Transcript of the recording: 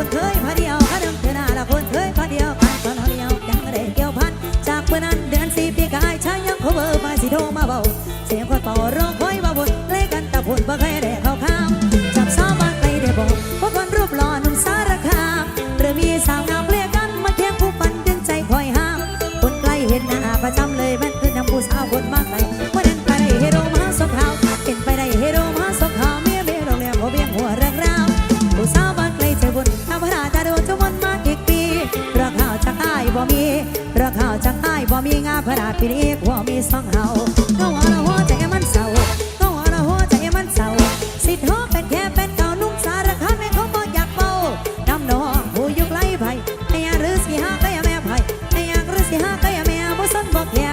คนเคยพาเดียวข้าดงเธอน่าละคนเคยพาเดียวผ่านคนเดียวยังไม่ได้เกี่ยวพันจากเมื่อนั้นเดือนสี่ปีกายชายยังโคาเบอร์มาสิโทมาเบาเสียงคนเป่าร้องคอยว่าบุเล่กันแต่ผลนบ่เคยได้เข้าข้าวจับสาวบ้าใครได้บอกพบคนรูปหล่อหนุ่มสารคามเรือมีสาวงามเล่กันมาเคียงผู้ปันดึงใจคอยห้ามคนใกล้เห็นหน้าประจำเลยแม่นคือนำผู้สาวคนมากเล รักเฮาจังอ้ายบ่มีงาพระราพิริกว่ามีสองเฮาก็ว่าละหัวใจมันเศร้าก็ว่าละหัวใจมันเศร้าสิทธิ์เป็นแค่เป็นเก่านุ่งสารคามไม่เขาบ่อยากเป่าดำนองผู้ยุกไหล่ไปไม่อยากรือสิฮะก็ย่าแม่ไปไม่อยากรือสิฮะก็ย่าแม่บ่สนบ่แค่